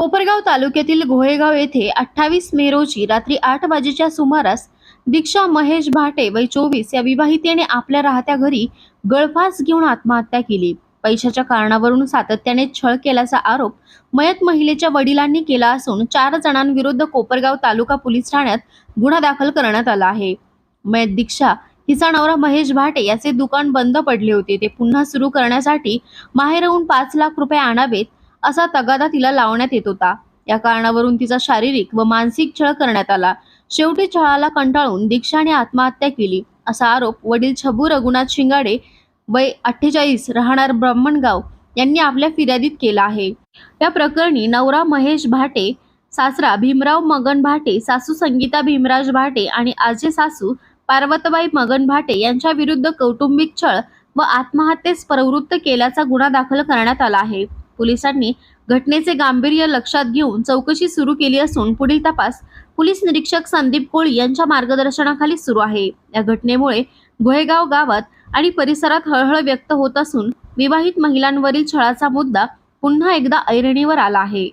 कोपरगाव तालुक्यातील घोळेगाव येथे अठ्ठावीस मे रोजी रात्री आठ वाजेच्या सुमारास दीक्षा महेश भाटे वय चोवीस या विवाहितेने आपल्या राहत्या घरी गळफास घेऊन आत्महत्या केली. पैशाच्या कारणावरून सातत्याने छळ केल्याचा आरोप मयत महिलेच्या वडिलांनी केला असून चार जणांविरुद्ध कोपरगाव तालुका पोलीस ठाण्यात गुन्हा दाखल करण्यात आला आहे. मयत दीक्षा हिचा नवरा महेश भाटे याचे दुकान बंद पडले होते. ते पुन्हा सुरू करण्यासाठी माहेरहून पाच लाख रुपये आणावेत असा तगादा तिला लावण्यात येत होता. या कारणावरून तिचा शारीरिक व मानसिक छळ करण्यात आला. शेवटी छळाला कंटाळून दीक्षाने आत्महत्या केली. असा आरोप वडील छबू रघुनाथ शिंगाडे वय अठ्ठेचाळीस राहणार ब्राह्मणगाव यांनी आपल्या फिर्यादीत केला आहे. या प्रकरणी नवरा महेश भाटे सासरा भीमराव मगन भाटे सासू संगीता भीमराज भाटे आणि आजे सासू पार्वतबाई मगन भाटे यांच्या विरुद्ध कौटुंबिक छळ व आत्महत्येस प्रवृत्त केल्याचा गुन्हा दाखल करण्यात आला आहे. पोलिसांनी घटनेचे गांभीर्य लक्षात घेऊन चौकशी सुरू केली असून पुढील तपास पोलीस निरीक्षक संदीप कोळी यांच्या मार्गदर्शनाखाली सुरू आहे. या घटनेमुळे गोहेगाव गावात आणि परिसरात हळहळ व्यक्त होत असून विवाहित महिलांवरील छळाचा मुद्दा पुन्हा एकदा ऐरणीवर आला आहे.